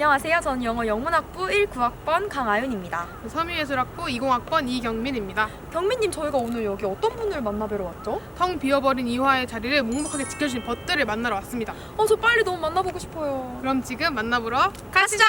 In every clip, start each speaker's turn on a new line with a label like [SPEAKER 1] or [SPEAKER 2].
[SPEAKER 1] 안녕하세요. 저는 영어 영문학부 19학번 강아윤입니다.
[SPEAKER 2] 섬유예술학부 20학번 이경민입니다.
[SPEAKER 1] 경민님, 저희가 오늘 여기 어떤 분을 만나뵈러 왔죠?
[SPEAKER 2] 텅 비어버린 이화의 자리를 묵묵하게 지켜주신 벗들을 만나러 왔습니다.
[SPEAKER 1] 어, 저 빨리 너무 만나보고 싶어요.
[SPEAKER 2] 그럼 지금 만나보러
[SPEAKER 1] 가시죠.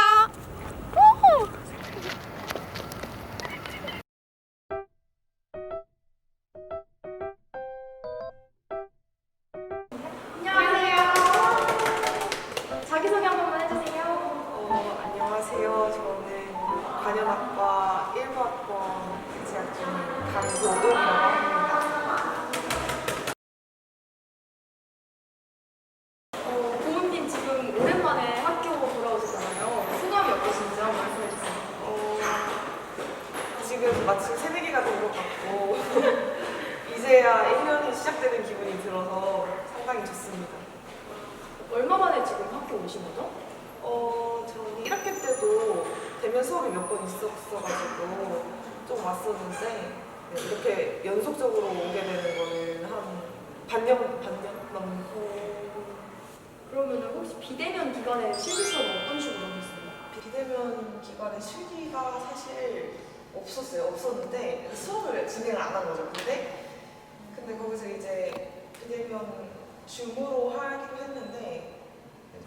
[SPEAKER 1] 지금
[SPEAKER 3] 마침 새내기가 된 것 같고 이제야 1년이 시작되는 기분이 들어서 상당히 좋습니다.
[SPEAKER 1] 얼마 만에 지금 학교 오신 거죠?
[SPEAKER 3] 어, 저는 1학기 때도 대면 수업이 몇 번 있었어가지고 좀 왔었는데 네, 이렇게 연속적으로 오게 되는 거는 한 반년, 반년 넘고
[SPEAKER 1] 그러면 혹시 비대면 기간에 실기 수업은 어떤 식으로 하셨어요?
[SPEAKER 3] 비대면 기간에 실기가 사실 없었어요. 없었는데 수업을 진행을 안 한 거죠. 근데 근데 거기서 이제 비대면 줌으로 하긴 했는데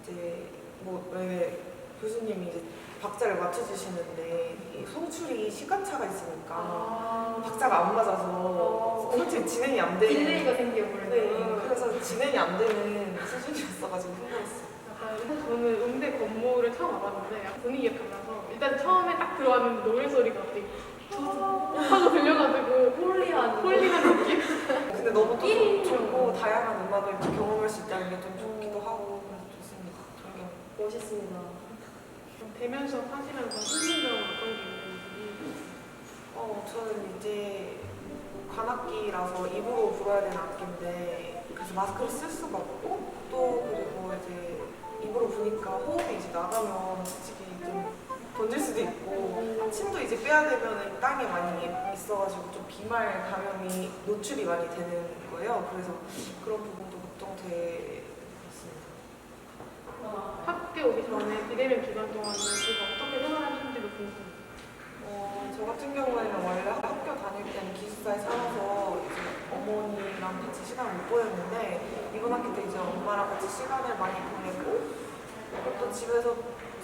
[SPEAKER 3] 이제 뭐왜 교수님이 이제 박자를 맞춰주시는데 이 송출이 시간차가 있으니까
[SPEAKER 1] 아,
[SPEAKER 3] 박자가 안 맞아서
[SPEAKER 1] 어.
[SPEAKER 3] 솔직히 진행이 안 되는
[SPEAKER 1] 딜레이가
[SPEAKER 3] 네,
[SPEAKER 1] 생겨버리는
[SPEAKER 3] 그래서 진행이 안 되는 수준이었어가지고 힘들었어요.
[SPEAKER 2] 약간 저는 음대 건물을 처음 와봤는데 분위기가 달라서 일단 처음에 딱 들어왔는데 노래 소리가 되게 하고 들려가지고
[SPEAKER 1] 홀리한
[SPEAKER 2] 홀링한 느낌?
[SPEAKER 3] 근데 너무 또
[SPEAKER 1] 삐.
[SPEAKER 3] 좋고 다양한 음악을 또 경험할 수 있다는 게 좀 좋기도 하고 그래서 좋습니다. 존경.
[SPEAKER 1] 멋있습니다.
[SPEAKER 2] 대면 수업 하시면서 힘든 점은 어떤 게 있는지
[SPEAKER 3] 어, 저는 이제 관악기라서 입으로 불어야 되는 악기인데 그래서 마스크를 쓸 수가 없고 또 그리고 이제 입으로 부니까 호흡이 이제 나가면 솔직히 좀 던질 수도 있고 침도 이제 빼야 되면 땅에 많이 있어가지고 좀 비말 감염이 노출이 많이 되는 거예요. 그래서 그런 부분도 걱정돼 있습니다.
[SPEAKER 2] 학교 오기 전에 비대면 기간 제가 어떻게 생활하시는지도 궁금해요.
[SPEAKER 3] 어, 저 같은 경우에는 원래 학교 다닐 때는 기숙사에 살아서 이제 어머니랑 같이 시간을 못 보냈는데 이번 학기 때 이제 엄마랑 같이 시간을 많이 보내고 그리고 또 집에서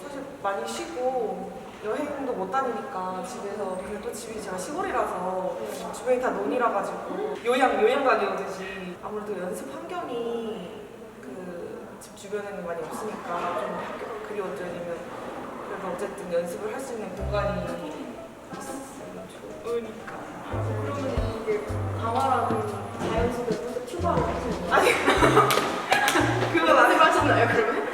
[SPEAKER 3] 사실 많이 쉬고 여행도 못 다니니까 집에서 근데 또 집이 제가 시골이라서 주변이 다 논이라 가지고 요양 요양 다니듯이 아무래도 연습 환경이 그 집 주변에는 많이 없으니까 좀 학교가 그리워지면 그래도 어쨌든 연습을 할 수 있는 공간이 좋으니까.
[SPEAKER 1] 그러면 이게 강화라는 자연 속에 혼자 튜바를 하시는 거예요?
[SPEAKER 3] 아니 그건 아니고
[SPEAKER 1] 하셨나요 그러면?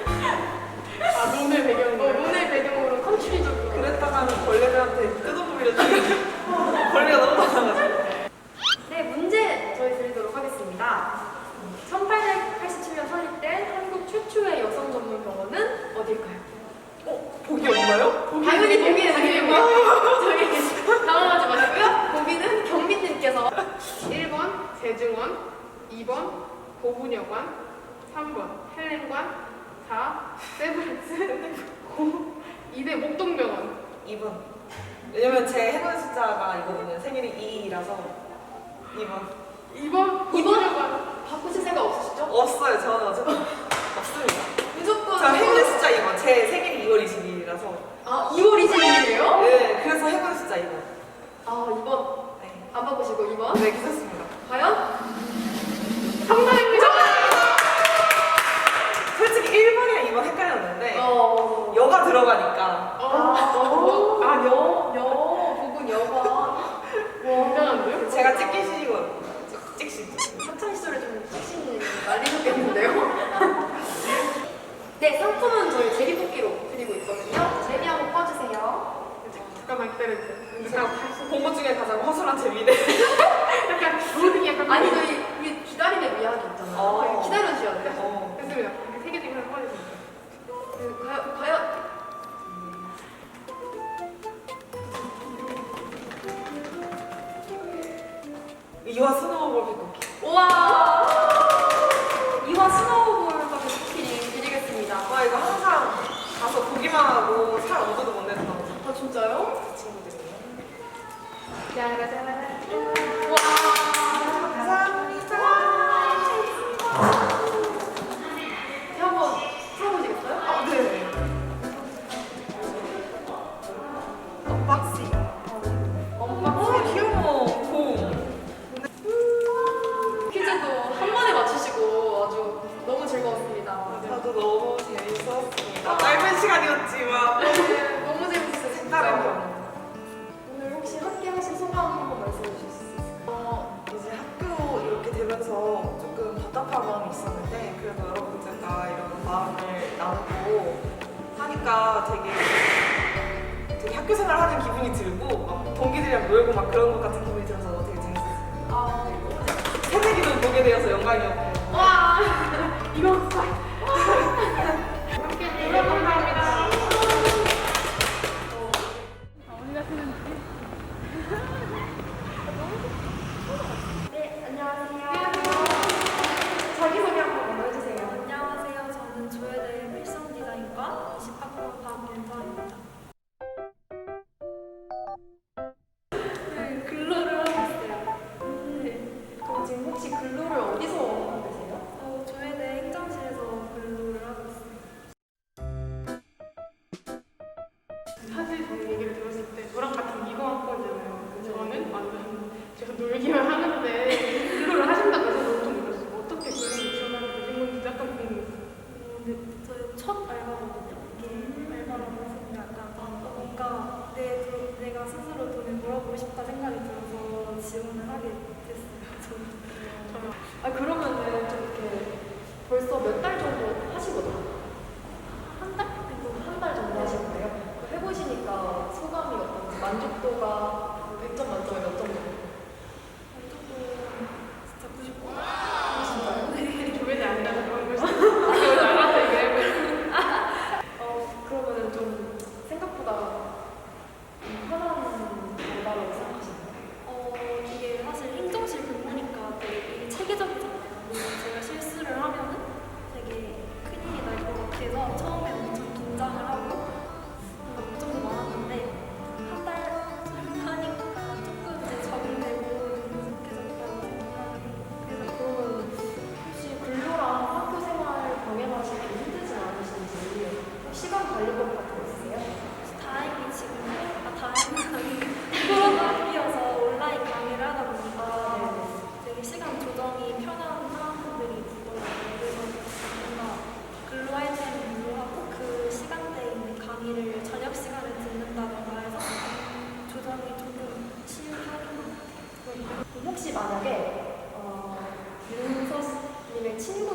[SPEAKER 2] 아, 논을 배경으로.
[SPEAKER 1] 어, 오늘 배경으로 컨트리적으로
[SPEAKER 3] 그랬다가는 벌레들한테 뜯어보기로 죽는 벌레가 너무 많아가지고.
[SPEAKER 1] 네, 문제 저희 드리도록 하겠습니다. 1887년 설립된 한국 최초의 여성 전문 병원은 어딜까요?
[SPEAKER 3] 어 복이 없나요?
[SPEAKER 1] 당연히 보기는 드리고요. 저희 당황하지 마시고요. 보기는 경민님께서
[SPEAKER 2] 1번 재증원, 2번 고분여관, 3번 헬렌관, 4 세브란스, 5 2대 목동병원.
[SPEAKER 3] 2번. 왜냐면 제 해본 숫자가 이거든요. 생일이 2라서 2번.
[SPEAKER 2] 2번
[SPEAKER 1] 이번?
[SPEAKER 2] 고분여관.
[SPEAKER 1] 바꾸실 생각 없으시죠?
[SPEAKER 3] 없어요. 저는 어쨌든 없습니다.
[SPEAKER 1] 무조건
[SPEAKER 3] 저 해본 숫자 2번. 제 생일이 2월 22일이라서.
[SPEAKER 1] 아, 2월 22일이에요?
[SPEAKER 3] 네, 그래서 해본 숫자 2번.
[SPEAKER 1] 아, 2번
[SPEAKER 3] 네.
[SPEAKER 1] 안 바꾸시고 2번
[SPEAKER 3] 네, 괜찮습니다.
[SPEAKER 1] 과연?
[SPEAKER 2] 정답입니다.
[SPEAKER 3] 솔직히 1번이랑 2번 헷갈렸는데
[SPEAKER 1] 어...
[SPEAKER 3] 여가 들어가니까
[SPEAKER 2] 어,
[SPEAKER 1] 아, 아, 여, 여, 부분 여가.
[SPEAKER 2] 굉장한데요?
[SPEAKER 3] 제가 찍기 시고 찍시
[SPEAKER 1] 학창 시절에 좀 확신이 날리셨겠는데요? 네, 상품은 저희 제비뽑기로 드리고 있거든요. 제비 한번 꺼주세요.
[SPEAKER 2] 잠깐만 기다려주세요.
[SPEAKER 3] 제가 본것 중에 가장 허술한 재미네.
[SPEAKER 2] 약간 모든 약간
[SPEAKER 1] 아니, 저희 기다림의 미학이 있잖아요.
[SPEAKER 3] 어.
[SPEAKER 1] 기다려주셔야 돼요.
[SPEAKER 3] 어.
[SPEAKER 2] 됐습
[SPEAKER 3] 이화 스노우볼 백호킹.
[SPEAKER 1] 우와 이화 스노우볼 백호킹 드리겠습니다.
[SPEAKER 3] 와, 이거 항상 가서 보기만
[SPEAKER 2] 하고 살 얻어도 못 냈어
[SPEAKER 3] 아, 진짜요?
[SPEAKER 2] 친구들이.
[SPEAKER 3] 야, 같고
[SPEAKER 2] 하니까 되게 되게 학교 생활 하는 기분이 들고 막 동기들이랑 놀고 막 그런 것 같은 기분이 들어서 되게 재밌었어요.
[SPEAKER 3] 아, 네.
[SPEAKER 2] 새내기도 보게 되어서 영광이었고.
[SPEAKER 3] 와, 이거
[SPEAKER 1] 진짜.
[SPEAKER 4] 함께 놀아보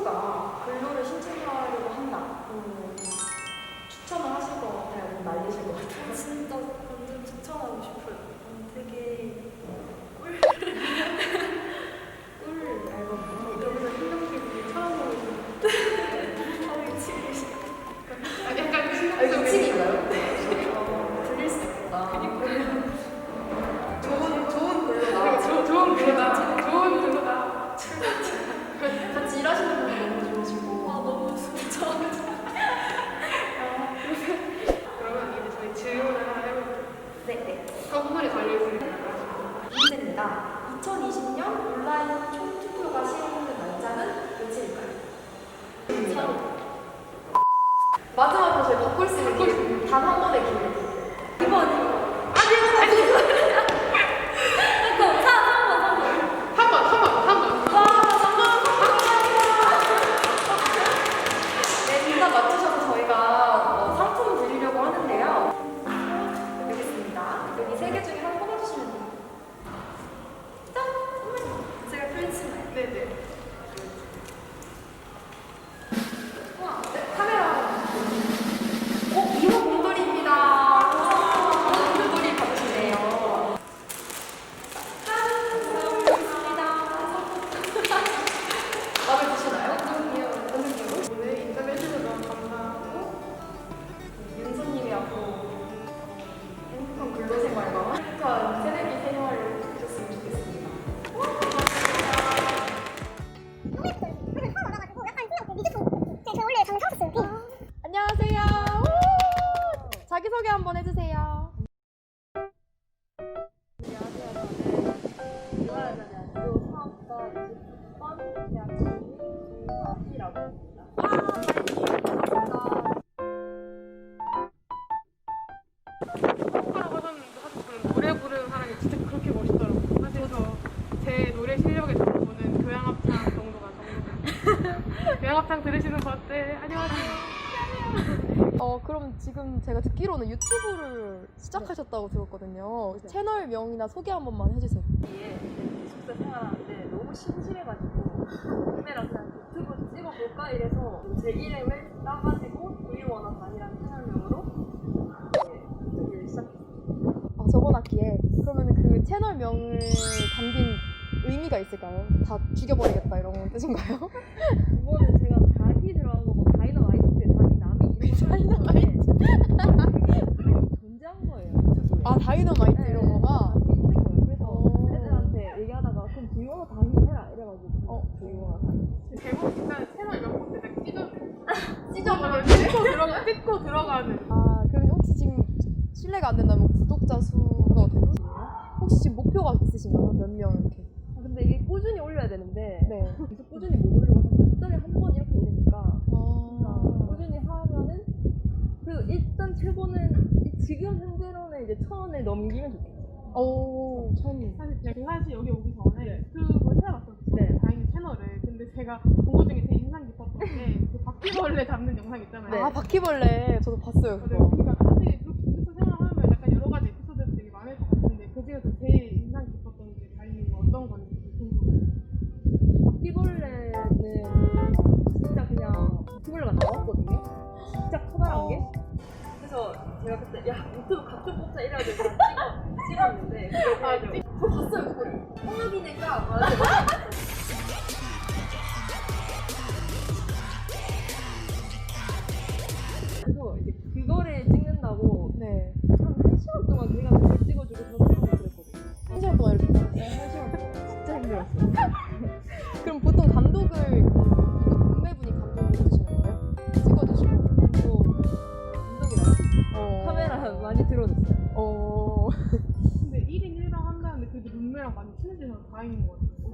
[SPEAKER 1] 선수가 근로를
[SPEAKER 3] 신청하려고 한다. 음, 추천을 하실 것 같아요. 말리실 것 같아요.
[SPEAKER 1] 아, 진짜 완전 추천하고 싶어요. 되게
[SPEAKER 5] 진학이라고 합니다.
[SPEAKER 2] 하라고 하셨는데 사실 저는 노래 부르는 사람이 진짜 그렇게 멋있더라고요. 사실 저 제 노래 실력의 정도는 교향합창 정도가 정도. 교향합창 들으시는 분 어때? 안녕하세요.
[SPEAKER 1] 어 그럼 지금 제가 듣기로는 유튜브를 시작하셨다고 들었거든요. 채널 명이나 소개 한 번만 해주세요.
[SPEAKER 5] 예, 기숙사 생활하는데 너무 심심해가지고 카메라 그냥 유튜브 찍어볼까 이래서 제 이름을 따가지고 도이원화 단이라는 채널명으로 예, 유튜브를 시작했어요.
[SPEAKER 1] 아, 저번 학기에 그러면 그 채널 명을 담긴 의미가 있을까요? 다 죽여버리겠다 이런 뜻인가요?
[SPEAKER 5] 그거는 제가 다이 들어간 거고 다이너마이트의 다이 나미 이런 거
[SPEAKER 1] 다이너마이트.
[SPEAKER 5] 존재한 거예요 유튜브에.
[SPEAKER 1] 아 다이너마이트 이런
[SPEAKER 5] 네.
[SPEAKER 1] 거가 어.
[SPEAKER 5] 다이.
[SPEAKER 2] 제목 일단 채널 명부 때 찢어
[SPEAKER 1] 찢어버려.
[SPEAKER 2] 찍고 들어가 찍고 들어가는.
[SPEAKER 1] 아 그럼 혹시 지금 실례가 안 된다면 구독자 수가 어떻게 되세요? 혹시 지금 목표가 있으신가요? 몇 명 이렇게?
[SPEAKER 5] 아, 근데 이게 꾸준히 올려야 되는데
[SPEAKER 1] 네.
[SPEAKER 5] 계속 꾸준히 못 올리고 한 달에 한 번 이렇게 올리니까
[SPEAKER 1] 아,
[SPEAKER 5] 꾸준히 하면은 그 일단 최고는 이- 지금 현재로는 이제 천 원을 넘기면 좋겠어요.
[SPEAKER 1] 오, 천.
[SPEAKER 2] 사실 제가 사실 여기 오기 전에 유튜브를 찾아봤었어요.
[SPEAKER 5] 네.
[SPEAKER 2] 다행히 채널을. 근데 제가 본 것 중에 되게 인상 깊었던 게 그 바퀴벌레 잡는 영상 있잖아요.
[SPEAKER 1] 아 바퀴벌레 저도 봤어요
[SPEAKER 2] 네,
[SPEAKER 1] 그거.
[SPEAKER 2] 그러니까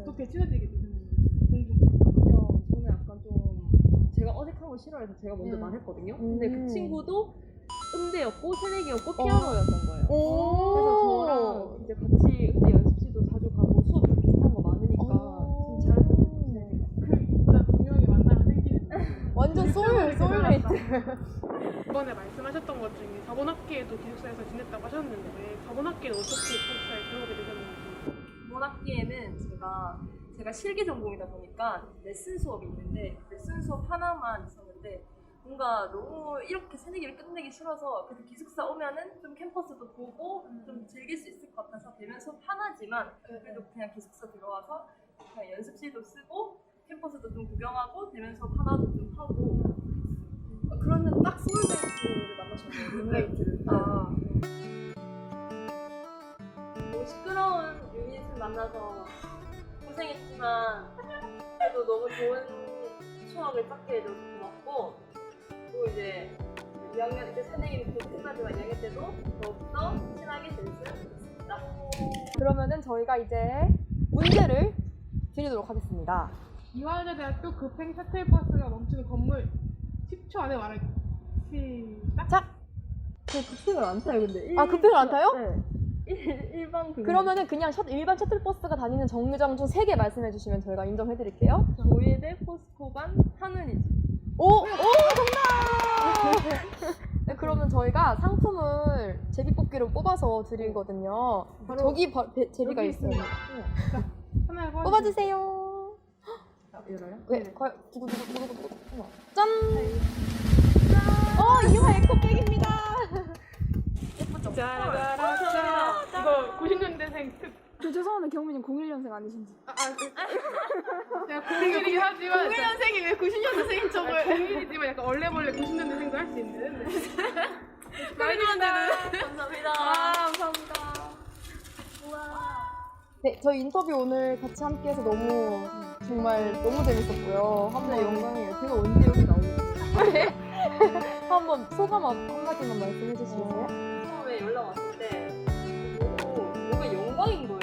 [SPEAKER 2] 어떻게 친해지게 되셨는지 궁금해요.
[SPEAKER 5] 저는 약간 좀 제가 어색한 걸 싫어해서 제가 먼저
[SPEAKER 1] 음.
[SPEAKER 5] 말했거든요. 근데
[SPEAKER 1] 음.
[SPEAKER 5] 그 친구도 음대였고 새내기였고
[SPEAKER 1] 어.
[SPEAKER 5] 피아노였던 거예요.
[SPEAKER 1] 오.
[SPEAKER 5] 그래서 저랑 이제 같이 음대 연습실도 자주 가고 수업도 비슷한 거 많으니까
[SPEAKER 1] 어.
[SPEAKER 5] 좀잘 지내요.
[SPEAKER 2] 그 진짜 두 명이 만나면 생기는
[SPEAKER 1] 완전 소울 소울메이트.
[SPEAKER 2] 이번에 말씀하셨던 것 중에 저번 학기에도 기숙사에서 지냈다고 하셨는데 저번 학기에는 어떻게 기숙사에 들어오게 되셨는지
[SPEAKER 5] 이번 학기에는 제가 제가 실기 전공이다 보니까 레슨 수업이 있는데 레슨 수업 하나만 있었는데 뭔가 너무 이렇게 새내기를 끝내기 싫어서 그래서 기숙사 오면은 좀 캠퍼스도 보고 좀 즐길 수 있을 것 같아서 대면 수업 하나지만 그래도 그냥 기숙사 들어와서 그냥 연습실도 쓰고 캠퍼스도 좀 구경하고 대면 수업 하나도 좀 하고
[SPEAKER 1] 그러면 딱 소울메이트를 만나셨네요. 룸메이트를.
[SPEAKER 5] 아. 뭐 시끄러운 유닛을 만나서 고생했지만 그래도 너무 좋은 추억을 쌓게 해줘서 고맙고 또 이제 2학년 때 새내기는 계속 끝나지만 2학년 때도 더욱더 친하게 좋겠습니다.
[SPEAKER 1] 그러면은 저희가 이제 문제를 드리도록 하겠습니다.
[SPEAKER 2] 이화여자대학교 급행 셔틀버스가 멈추는 건물 10초 안에 말할게 시작
[SPEAKER 1] 자,
[SPEAKER 5] 저 급행을 안 타요 근데
[SPEAKER 1] 아, 급행을 안 타요?
[SPEAKER 5] 네. 일, 일반 그
[SPEAKER 1] 그러면은 그냥 셔, 일반 셔틀버스가 다니는 정류장 중세개 말씀해 주시면 저희가 인정해 드릴게요.
[SPEAKER 5] 조예대 포스코반 하늘이지
[SPEAKER 1] 오! 오! 정답! 네, 그러면 저희가 상품을 제비뽑기로 뽑아서 드리거든요.
[SPEAKER 2] 바로
[SPEAKER 1] 저기 바, 배- 제비가
[SPEAKER 2] 여기
[SPEAKER 1] 있어요.
[SPEAKER 2] 있습니다. 하나 해봐
[SPEAKER 1] 뽑아주세요.
[SPEAKER 5] 열어요?
[SPEAKER 1] 왜? 과연 두구 두구 두구 두구 두구. 짠! 어 이화 에코백입니다.
[SPEAKER 2] 짜라라라 이거 90년대생 특
[SPEAKER 6] 저 죄송한데 경민님 01년생 아니신지?
[SPEAKER 2] 아, 아, 제가 공일이긴 하지만
[SPEAKER 1] 91년생이 왜 90년생인
[SPEAKER 2] 아, 공일이지만 약간 얼레벌레 90년대생도 할 수 있는 네. 축하드립니다
[SPEAKER 5] 감사합니다.
[SPEAKER 1] 감사합니다. 네, 저희 인터뷰 오늘 같이 함께해서 너무 정말 너무 재밌었고요. 한번
[SPEAKER 5] 영광이에요. 제가 언제 여기 나오고
[SPEAKER 1] 한번 소감 한- 한마디만 말씀해 주시겠어요?
[SPEAKER 5] 연